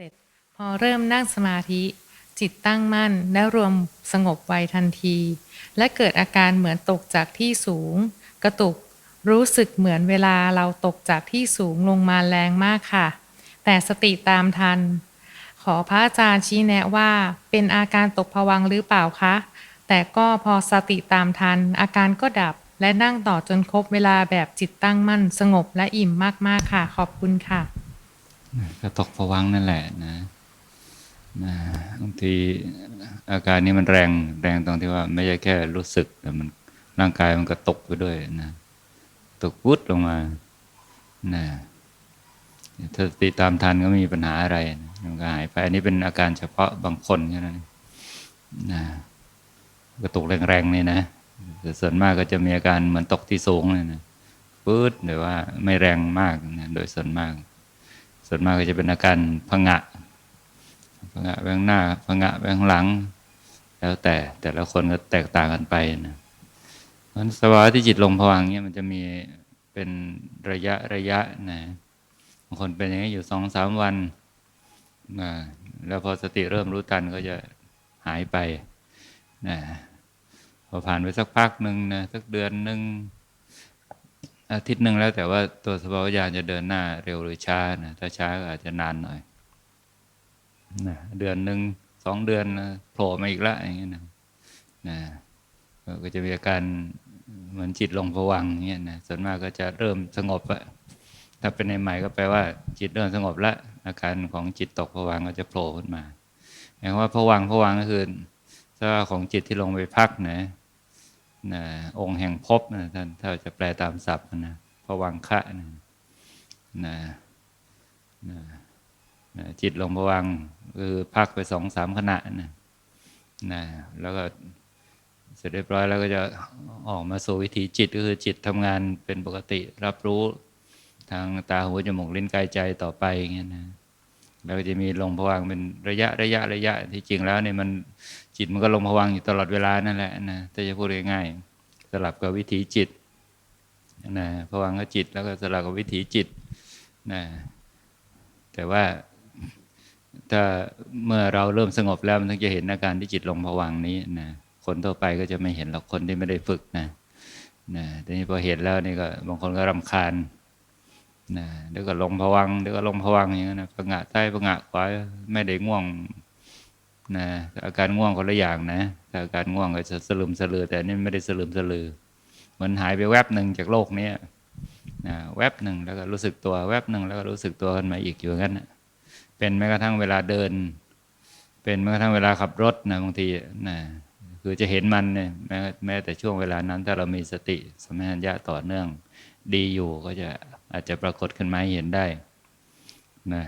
เสร็จ พอเริ่มนั่งสมาธิ จิตตั้งมั่นและรวมสงบไวทันที และเกิดอาการเหมือนตกจากที่สูง กระตุกรู้สึกเหมือนเวลาเราตกจากที่สูงลงมาแรงมากค่ะ แต่สติตามทัน ขอพระอาจารย์ชี้แนะว่าเป็นอาการตกผวังหรือเปล่าคะ แต่ก็พอสติตามทัน อาการก็ดับและนั่งต่อจนครบเวลาแบบจิตตั้งมั่นสงบและอิ่มมาก ๆ ค่ะ ขอบคุณค่ะ ก็ตกผวังนั่นแหละนะนะบางทีอาการนี้มันแรงแรงตรงที่ว่า ไม่ใช่แค่รู้สึกแต่มันร่างกายมันก็ตกไปด้วยนะตกวุดลงมานะถ้าติตามทันก็ไม่มีปัญหาอะไรนะมันก็หายไปอันนี้เป็นอาการเฉพาะบางคนแค่นั้นนะกระตุกแรงๆนี่นะแต่ส่วนมากก็จะมีอาการเหมือนตกที่สูงเลยนะปื๊ดหรือว่าไม่แรงมากนะโดยส่วนมาก ส่วนมากก็จะเป็นอาการพงะพงะแบงหน้าพงะแบงหลัง แล้วแต่แต่ละคนก็แตกต่างกันไปนะเพราะสภาวะที่จิตลงผวังเนี่ยมันจะมีเป็นระยะระยะนะบางคนเป็นอย่างนี้อยู่สองสามวันนะแล้วพอสติเริ่มรู้ทันก็จะหายไปนะพอผ่านไปสักพักหนึ่งนะสักเดือนหนึ่ง อาทิตย์หนึ่งแล้วแต่ว่าตัวสภาวะญาณจะเดินหน้าเร็วหรือช้านะถ้าช้าก็อาจจะนานหน่อยนะเดือนหนึ่งสองเดือนโผล่มาอีกละอย่างเงี้ยนะนะก็จะมีอาการเหมือนจิตลงผวังอย่างเงี้ยนะส่วนมากก็จะเริ่มสงบอะถ้าเป็นในใหม่ก็แปลว่า จิตเริ่มสงบละอาการของจิตตกผวังก็จะโผล่ขึ้นมาหมายว่าผวังผวังก็คือสภาวะของจิตที่ลงไปพักนะ นะองค์แห่งภพนะท่านถ้าจะแปลตามศัพท์นะพวังคะนะนะนะนะจิตลงพวังคือพักไปสองสามขณะนะนะแล้วก็เสร็จเรียบร้อยแล้วก็จะออกมาสู่วิถีจิตก็คือจิตทำงานเป็นปกติรับรู้ทางตาหูจมูกลิ้นกายใจต่อไปอย่างเงี้ยนะ แล้วก็จะมีลงพวังเป็นระยะระยะระยะที่จริงแล้วเนี่ยมันจิตมันก็ลงผวังอยู่ตลอดเวลานั่นแหละนะถ้าจะพูดง่ายๆสลับกับวิถีจิตนะผวังค์ก็จิตแล้วก็สลับกับวิถีจิตนะแต่ว่าถ้าเมื่อเราเริ่มสงบแล้วมันถึงจะเห็นอาการที่จิตลงผวังนี้นะคนทั่วไปก็จะไม่เห็นหรอกคนที่ไม่ได้ฝึกนะนะทีนี้พอเห็นแล้วนี่ก็บางคนก็รำคาญ นะเดี๋ยวก็ลงผวังเดี๋ยวก็ลงผวังอย่างนั้นนะผงะใต้ผงะขวาไม่ได้ง่วงนะอาการง่วงคนละอย่างนะอาการง่วงก็จะสลืมสลือแต่นี่ไม่ได้สลืมสลือเหมือนหายไปแวบหนึ่งจากโลกนี้นะแวบหนึ่งแล้วก็รู้สึกตัวแวบหนึ่งแล้วก็รู้สึกตัวขึ้นมาอีกอยู่งั้นเป็นแม้กระทั่งเวลาเดิน เป็นแม้กระทั่งเวลาขับรถนะบางทีนะคือจะเห็นมันเนี่ยแม้แม้แต่ช่วงเวลานั้นถ้าเรามีสติสมัชัญญะต่อเนื่อง ดีอยู่ก็จะ อาจจะปรากฏขึ้นมาเห็นได้นะ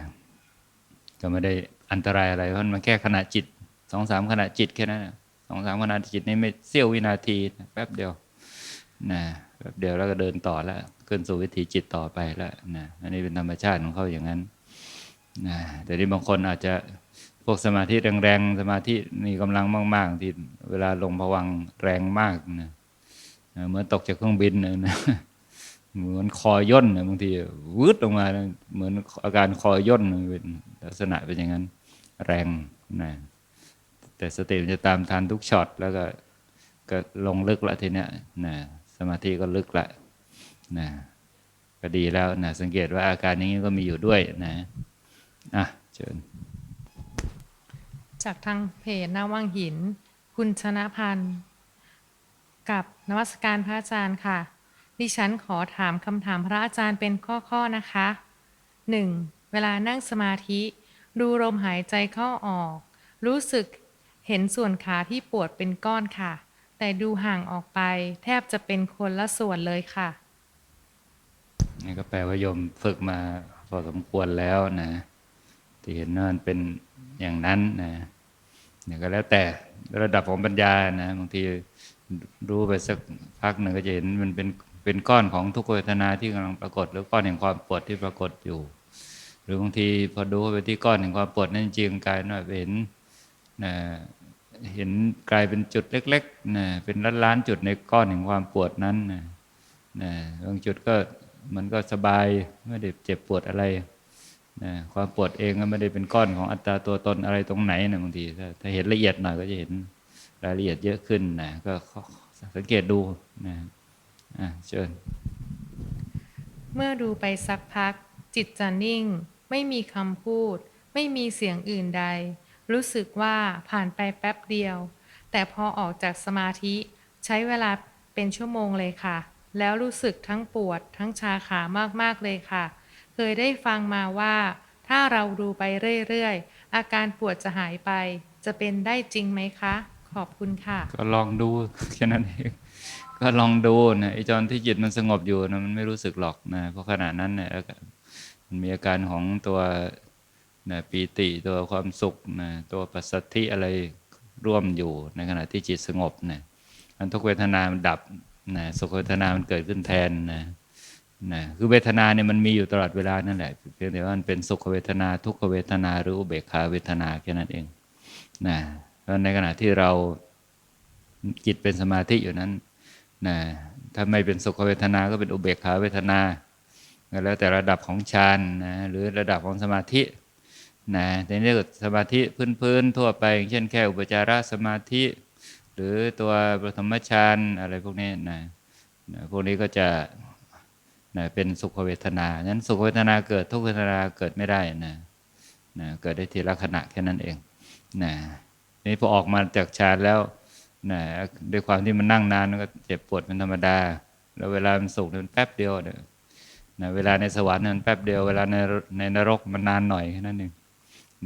ก็ไม่ได้อันตรายอะไรเพราะมันแค่ขณะจิตสองสามขณะจิตแค่นั้นสองสามขณะจิตนี่ไม่เสี้ยววินาทีแป๊บเดียวนะแป๊บเดียวแล้วก็เดินต่อแล้วขึ้นสู่วิถีจิตต่อไปแล้วนะอันนี้เป็นธรรมชาติของเขาอย่างนั้นนะแต่ที่บางคนอาจจะพวกสมาธิแรงๆสมาธิมีกำลังมาก ๆ ที่เวลาลงผวังแรงมากนะเหมือนตกจากเครื่องบินนะ เหมือนคอย่นนะบางทีวืดลงมา เหมือนอาการคอย่นเป็นลักษณะเป็นอย่างนั้น แรงนะแต่สติมันจะตามทันทุกช็อตแล้วก็ก็ลงลึกละทีเนี้ยนะสมาธิก็ลึกละนะก็ดีแล้วนะสังเกตว่าอาการอย่างนี้ก็มีอยู่ด้วยนะอะเชิญจากทางเพจหน้าว่างหิน คุณชนะพันธ์กับนวัสการพระอาจารย์ค่ะ ดิฉันขอถามคำถามพระอาจารย์เป็นข้อๆนะคะ 1. เวลานั่งสมาธิ ดูลมหายใจเข้าออก รู้สึกเห็นส่วนขาที่ปวดเป็นก้อนค่ะ แต่ดูห่างออกไป แทบจะเป็นคนละส่วนเลยค่ะนี่ก็แปลว่าโยมฝึกมาพอสมควรแล้วนะที่เห็นว่ามันเป็นอย่างนั้นนะเนี่ยก็แล้วแต่ระดับของปัญญานะบางทีรู้ไปสักพักหนึ่งก็จะเห็นมันเป็น เป็นก้อนของทุกขเวทนาที่กำลังปรากฏ หรือก้อนแห่งความปวดที่ปรากฏอยู่ หรือบางทีพอดูไปที่ก้อนแห่งความปวดนั่นจริงกายว่าเห็นนะเห็นกลายเป็นจุดเล็กๆนะเป็นล้านล้านๆจุดในก้อนแห่งความปวดนั้นนะนะบางจุดก็มันก็สบายไม่ได้เจ็บปวดอะไรนะความปวดเองก็ไม่ได้เป็นก้อนของอัตราตัวตนอะไรตรงไหนนะบางทีถ้าถ้าเห็นละเอียดหน่อยก็จะเห็นรายละเอียดเยอะขึ้นนะก็สังเกตดูนะ อะเชิญเมื่อดูไปสักพัก จิตจะนิ่ง ไม่มีคำพูด ไม่มีเสียงอื่นใด รู้สึกว่าผ่านไปแป๊บเดียว แต่พอออกจากสมาธิใช้เวลาเป็นชั่วโมงเลยค่ะ แล้วรู้สึกทั้งปวด ทั้งชาขามากๆเลยค่ะ เคยได้ฟังมาว่า ถ้าเราดูไปเรื่อยๆ อาการปวดจะหายไป จะเป็นได้จริงไหมคะ ขอบคุณค่ะ ก็ลองดูแค่นั้นเองก็ลองดูนะไอ้ตอนที่จิตมันสงบอยู่นะมันไม่รู้สึกหรอกนะเพราะขณะนั้นเนี่ยมันมีอาการของตัวนะปีติตัวความสุขนะตัวปัสสัทธิอะไรร่วมอยู่ในขณะที่จิตสงบนะอันทุกเวทนามันดับนะสุขเวทนามันเกิดขึ้นแทนนะนะคือเวทนาเนี่ยมันมีอยู่ตลอดเวลานั่นแหละเพียงแต่ว่ามันเป็นสุขเวทนาทุกขเวทนาหรืออุเบกขาเวทนาแค่นั้นเองนะ ราะในขณะที่เราจิตเป็นสมาธิอยู่นั้นนะถ้าไม่เป็นสุขเวทนา ก็เป็นอุเบกขาเวทนา แล้วแต่ระดับของฌานนะหรือระดับของสมาธินะแต่นี่ก็สมาธิพื้นๆทั่วไป เช่นแค่อุปจารสมาธิ หรือตัวปฐมฌานอะไรพวกนี้นะนะพวกนี้ก็จะนะเป็นสุขเวทนาฉะนั้นสุขเวทนาเกิดทุกขเวทนาเกิดไม่ได้นะนะเกิดได้ทีละขณะแค่นั้นเองนะ นี่พอออกมาจากฌานแล้วนะด้วยความที่มันนั่งนานมันก็เจ็บปวดเป็นธรรมดา แล้วเวลามันสุขมันแป๊บเดียวเนี่ยนะเวลาในสวรรค์มันแป๊บเดียวเวลาในในนรกมันนานหน่อยแค่นั้นเอง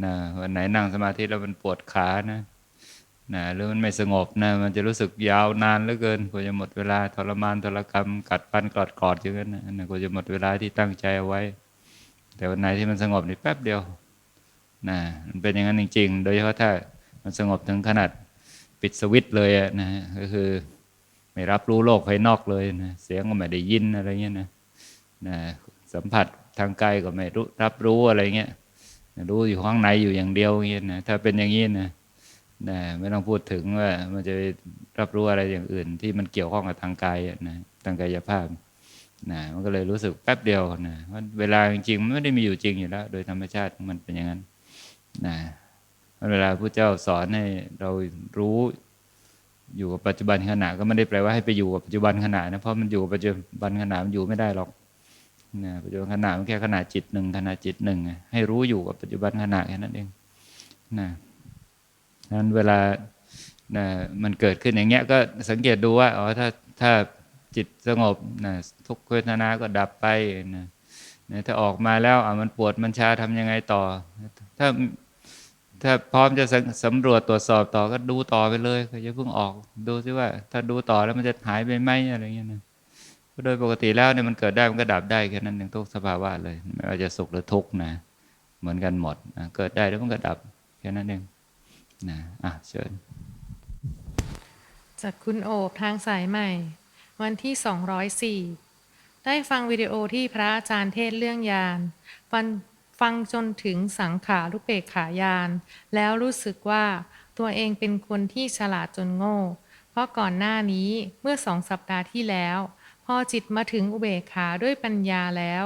นะวันไหนนั่งสมาธิแล้วมันปวดขานะนะหรือมันไม่สงบนะมันจะรู้สึกยาวนานเหลือเกินกว่าจะหมดเวลาทรมานทรกรรมกัดฟันกอดกอดอย่างนั้นนะนะกว่าจะหมดเวลาที่ตั้งใจเอาไว้ แต่วันไหนที่มันสงบนี่แป๊บเดียวนะมันเป็นอย่างนั้นจริง ๆ โดยเฉพาะถ้า มันสงบถึงขนาดปิดสวิตช์เลยอะนะก็คือ ไม่รับรู้โลกภายนอกเลยนะเสียงก็ไม่ได้ยินอะไรเงี้ยนะนะสัมผัสทางกายก็ไม่รู้รับรู้อะไรเงี้ยรู้อยู่ข้างในอยู่อย่างเดียวเงี้ยนะถ้าเป็นอย่างนี้นะนะไม่ต้องพูดถึงว่ามันจะรับรู้อะไรอย่างอื่น ที่มันเกี่ยวข้องกับทางกายอะนะทางกายภาพนะมันก็เลยรู้สึกแป๊บเดียวนะว่าเวลาจริงๆมันไม่ได้มีอยู่จริงอยู่แล้ว โดยธรรมชาติมันเป็นอย่างนั้นนะ เวลาพระเจ้าสอนให้เรารู้อยู่กับปัจจุบันขณะก็ไม่ได้แปลว่าให้ไปอยู่กับปัจจุบันขณะนะเพราะมันอยู่ปัจจุบันขณะมันอยู่ไม่ได้หรอกนะปัจจุบันขณะมันแค่ขณะจิตหนึ่งขณะจิตหนึ่งให้รู้อยู่กับปัจจุบันขณะแค่นั้นเองนะนั้นเวลานะมันเกิดขึ้นอย่างเงี้ยก็สังเกตดูว่าอ๋อถ้าถ้าจิตสงบนะทุกเวทนาก็ดับไปนะนะถ้าออกมาแล้วอะมันปวดมันชาทำยังไงต่อ ถ้า ถ้าพร้อมจะสำรวจตรวจสอบต่อก็ดูต่อไปเลยก็อย่าเพิ่งออกดูซิว่า ถ้าดูต่อแล้วมันจะหายไปไหมอะไรเงี้ยนะเพราะโดยปกติแล้วเนี่ยมันเกิดได้มันก็ดับได้แค่นั้นเองทุกสภาวะเลยไม่ว่าจะสุขหรือทุกข์นะ เหมือนกันหมดนะเกิดได้แล้วมันก็ดับแค่นั้นเองนะอะเชิญจากคุณโอบทางสายใหม่ วันที่ 204 ได้ฟังวิดีโอที่พระอาจารย์เทศเรื่องยานฟัง ฟังจนถึงสังขารุเปกขายาน แล้วรู้สึกว่าตัวเองเป็นคนที่ฉลาดจนโง่ เพราะก่อนหน้านี้เมื่อสองสัปดาห์ที่แล้ว พอจิตมาถึงอุเบกขาด้วยปัญญาแล้ว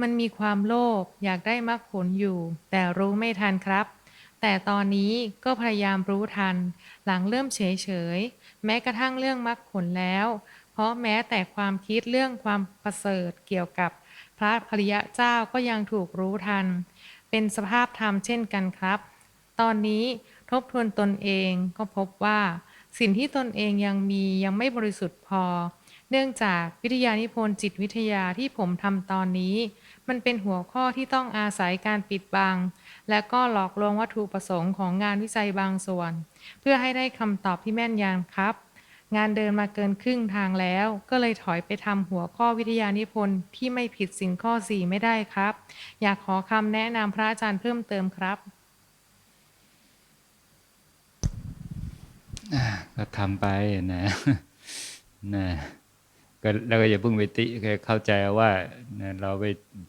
มันมีความโลภอยากได้มรรคผลอยู่ แต่รู้ไม่ทันครับ แต่ตอนนี้ก็พยายามรู้ทัน หลังเริ่มเฉยๆแม้กระทั่งเรื่องมรรคผลแล้ว เพราะแม้แต่ความคิดเรื่องความประเสริฐเกี่ยวกับ พระพริยเจ้าก็ยังถูกรู้ทัน เป็นสภาพธรรมเช่นกันครับ ตอนนี้ทบทวนตนเองก็พบว่า สิ่งที่ตนเองยังมียังไม่บริสุทธิ์พอ เนื่องจากวิทยานิพนธ์จิตวิทยาที่ผมทำตอนนี้ มันเป็นหัวข้อที่ต้องอาศัยการปิดบัง และก็หลอกลวงวัตถุประสงค์ของงานวิจัยบางส่วน เพื่อให้ได้คำตอบที่แม่นยำครับ งานเดินมาเกินครึ่งทางแล้ว ก็เลยถอยไปทำหัวข้อวิทยานิพนธ์ที่ไม่ผิดสินข้อ4ไม่ได้ครับ อยากขอคำแนะนำพระอาจารย์เพิ่มเติมครับก็ทำไปนะนะก็แล้วก็อย่าเพิ่งไปติเข้าใจว่าเราไป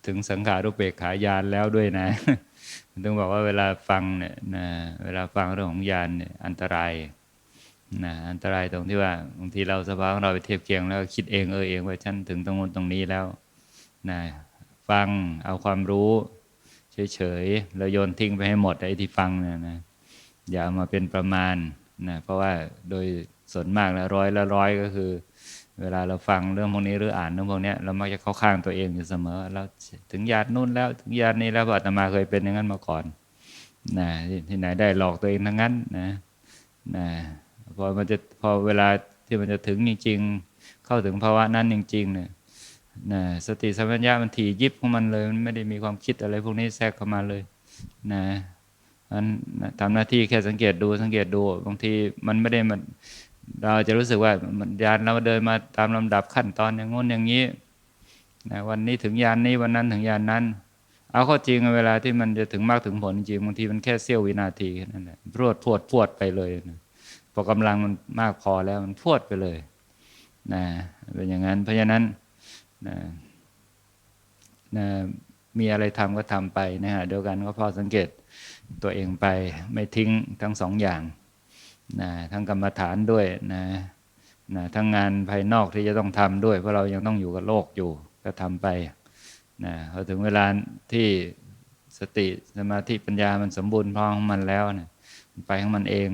ถึงสังขารุปเปกขายานแล้วด้วยนะต้องบอกว่าเวลาฟังเนี่ยนะเวลาฟังเรื่องของยานเนี่ยอันตราย นะอันตรายตรงที่ว่าบางทีเราสภาพของเราไปเทียบเคียงแล้วคิดเองเออเองว่าฉันถึงตรงนู้นตรงนี้แล้วนะฟังเอาความรู้เฉยๆเราโยนทิ้งไปให้หมดไอ้ที่ฟังเนี่ยนะอย่ามาเป็นประมาณนะเพราะว่าโดยส่วนมากแล้วร้อยละร้อยก็คือ เวลาเราฟังเรื่องพวกนี้หรืออ่านเรื่องพวกนี้เรามักจะเข้าข้างตัวเองอยู่เสมอเราถึงญาตินู่นแล้วถึงญาตินี้แล้วเพราะอาตมาเคยเป็นอย่างนั้นมาก่อนนะที่ที่ไหนได้หลอกตัวเองทั้งนั้นนะนะ พอมันจะพอเวลาที่มันจะถึงจริง ๆ เข้าถึงภาวะนั้นจริง ๆ เนี่ยนะสติสัมปชัญญะมันถี่ยิบของมันเลย มันไม่ได้มีความคิดอะไรพวกนี้แทรกเข้ามาเลยนะอันทำหน้าที่แค่สังเกตดูสังเกตดูบางทีมันไม่ได้มันเราจะรู้สึกว่ามันยานเราเดินมาตามลำดับขั้นตอนอย่างงน้นอย่างนี้นะวันนี้ถึงยานนี้วันนั้นถึงยานนั้น เอาข้อจริงเวลาที่มันจะถึงมากถึงผลจริงบางทีมันแค่เสี้ยววินาทีแค่นั่นแหละรวดพวดพวดไปเลยนะ พอกำลังมันมากพอแล้วมันพวดไปเลยนะเป็นอย่างนั้น เพราะฉะนั้นนะนะมีอะไรทำก็ทำไปนะฮะเดียวกันก็พอสังเกตตัวเองไปไม่ทิ้งทั้งสองอย่างนะทั้งกรรมฐานด้วยนะนะทั้งงานภายนอกที่จะต้องทำด้วย เพราะเรายังต้องอยู่กับโลกอยู่ก็ทำไปนะพอถึงเวลาที่สติสมาธิปัญญามันสมบูรณ์พร้อมของมันแล้วนะมันไปของมันเอง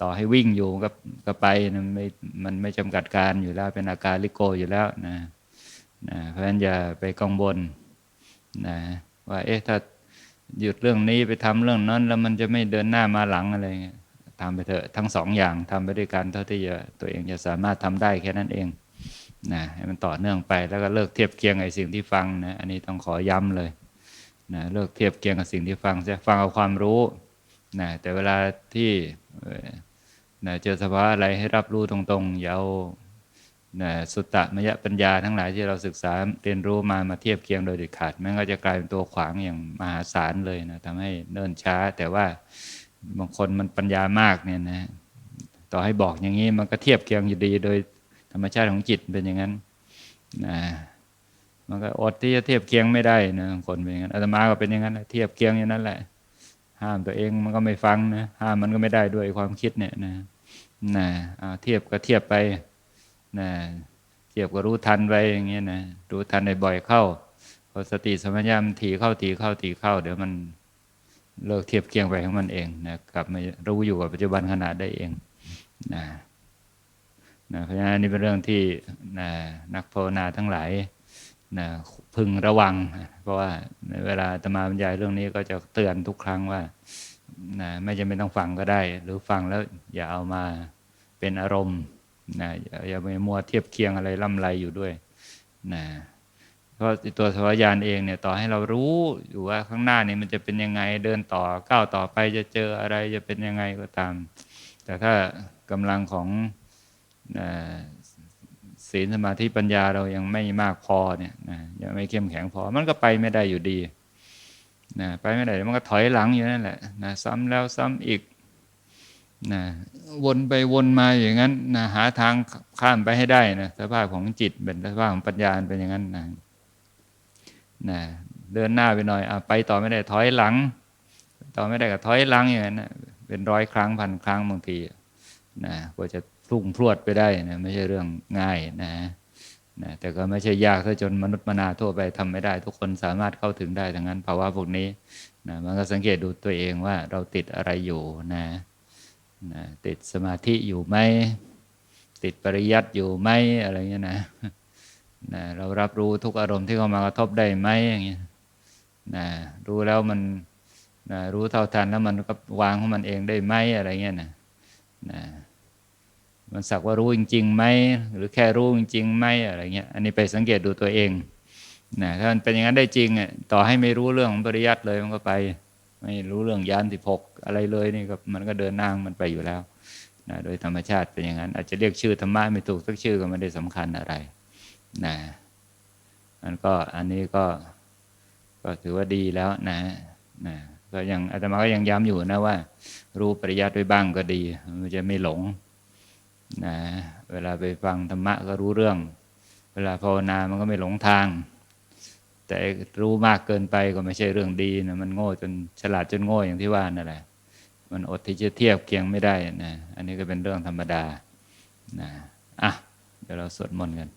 ต่อให้วิ่งอยู่ก็ก็ไปนะไม่มันไม่จำกัดการอยู่แล้วเป็นอาการลิโกอยู่แล้วนะนะเพราะฉะนั้นอย่าไปกังวลนะว่าเอ๊ะถ้าหยุดเรื่องนี้ไปทำเรื่องนั้น แล้วมันจะไม่เดินหน้ามาหลังอะไรเงี้ยทำไปเถอะทั้งสองอย่างทำไปด้วยกันเท่าที่จะตัวเองจะสามารถทำได้แค่นั้นเองนะให้มันต่อเนื่องไปแล้วก็เลิกเทียบเคียงไอ้สิ่งที่ฟังนะอันนี้ต้องขอย้ำเลยนะเลิกเทียบเคียงกับสิ่งที่ฟังจะฟังเอาความรู้นะแต่เวลาที่ นะเจอสภาวะอะไรให้รับรู้ตรงๆ อย่าเอานะสุตตะมยปัญญาทั้งหลายที่เราศึกษาเรียนรู้มามาเทียบเคียงโดยเด็ดขาดมันก็จะกลายเป็นตัวขวางอย่างมหาศาลเลยนะทำให้เนิ่นช้า แต่ว่าบางคนมันปัญญามากเนี่ยนะต่อให้บอกอย่างนี้มันก็เทียบเคียงอยู่ดี โดยธรรมชาติของจิตเป็นอย่างนั้นนะมันก็อดที่จะเทียบเคียงไม่ได้นะบางคนเป็นอย่างนั้นอาตมาก็เป็นอย่างนั้นแหละเทียบเคียงอย่างนั้นแหละ ห้ามตัวเองมันก็ไม่ฟังนะห้ามมันก็ไม่ได้ด้วยความคิดเนี่ยนะ นะเอาเทียบก็เทียบไปนะเทียบก็รู้ทันไปอย่างเงี้ยนะรู้ทันในบ่อยเข้าพอสติสมัญญามนถี่เข้าถีเข้าถีเข้า เดี๋ยวมันเลิกเทียบเคียงไปของมันเองนะกลับมารู้อยู่กับปัจจุบันขณะได้เองนะนะเพราะฉะนั้นนี่เป็นเรื่องที่นะนักภาวนาทั้งหลายนะพึงระวัง เพราะว่าในเวลาอาตมาบรรยายเรื่องนี้ก็จะเตือนทุกครั้งว่า นะไม่จำเป็นต้องฟังก็ได้ หรือฟังแล้วอย่าเอามาเป็นอารมณ์นะอย่าไปมัวเทียบเคียงอะไรล่ำไรอยู่ด้วยนะเพราะตัวสวายานเองเนี่ยต่อให้เรารู้อยู่ว่าข้างหน้านี่มันจะเป็นยังไงเดินต่อก้าวต่อไปจะเจออะไรจะเป็นยังไงก็ตาม แต่ถ้ากำลังของศีลสมาธิปัญญาเรายังไม่มากพอเนี่ยนะยังไม่เข้มแข็งพอมันก็ไปไม่ได้อยู่ดี นะไปไม่ได้มันก็ถอยหลังอยู่นั่นแหละนะซ้ำแล้วซ้ำอีกนะวนไปวนมาอย่างนั้นนะหาทางข้ามไปให้ได้นะสภาพของจิตเป็นสภาพของปัญญาเป็นอย่างนั้นนะนะเดินหน้าไปหน่อยอะไปต่อไม่ได้ถอยหลัง ต่อไม่ได้ก็ถอยหลังอย่างนั้นนะเป็นร้อยครั้งพันครั้งบางทีนะกว่าจะพุ่งพรวดไปได้นะไม่ใช่เรื่องง่ายนะ นะแต่ก็ไม่ใช่ยากถ้าจนมนุษย์มนาทั่วไปทำไม่ได้ ทุกคนสามารถเข้าถึงได้ดังนั้นภาวะพวกนี้นะมันก็สังเกตดูตัวเองว่าเราติดอะไรอยู่นะนะติดสมาธิอยู่ไหมติดปริยัติอยู่ไหมอะไรเงี้ยนะนะเรารับรู้ทุกอารมณ์ที่เข้ามากระทบได้ไหมอย่างเงี้ยนะรู้แล้วมันนะรู้เท่าทันแล้วมันก็วางของมันเองได้ไหมอะไรเงี้ยนะนะ มันสักว่ารู้จริงๆไหมหรือแค่รู้จริงๆไหมอะไรเงี้ยอันนี้ไปสังเกตดูตัวเองนะถ้ามันเป็นอย่างนั้นได้จริงอะต่อให้ไม่รู้เรื่องของปริยัติเลยมันก็ไป ไม่รู้เรื่องยานสิบหกอะไรเลยนี่ก็มันก็เดินนางมันไปอยู่แล้วนะโดยธรรมชาติเป็นอย่างนั้น อาจจะเรียกชื่อธรรมะไม่ถูกสักชื่อก็ไม่ได้สำคัญอะไรนะมันก็อันนี้ก็ก็ถือว่าดีแล้วนะนะก็ยังอาตมาก็ยังย้ำอยู่นะว่า รู้ปริยัติไว้บ้างก็ดี มันจะไม่หลง นะเวลาไปฟังธรรมะก็รู้เรื่อง เวลาภาวนามันก็ไม่หลงทาง แต่รู้มากเกินไปก็ไม่ใช่เรื่องดีนะมันโง่จนฉลาดจนโง่อย่างที่ว่านั่นแหละมันอดที่จะเทียบเคียงไม่ได้นะอันนี้ก็เป็นเรื่องธรรมดานะอะเดี๋ยวเราสวดมนต์กัน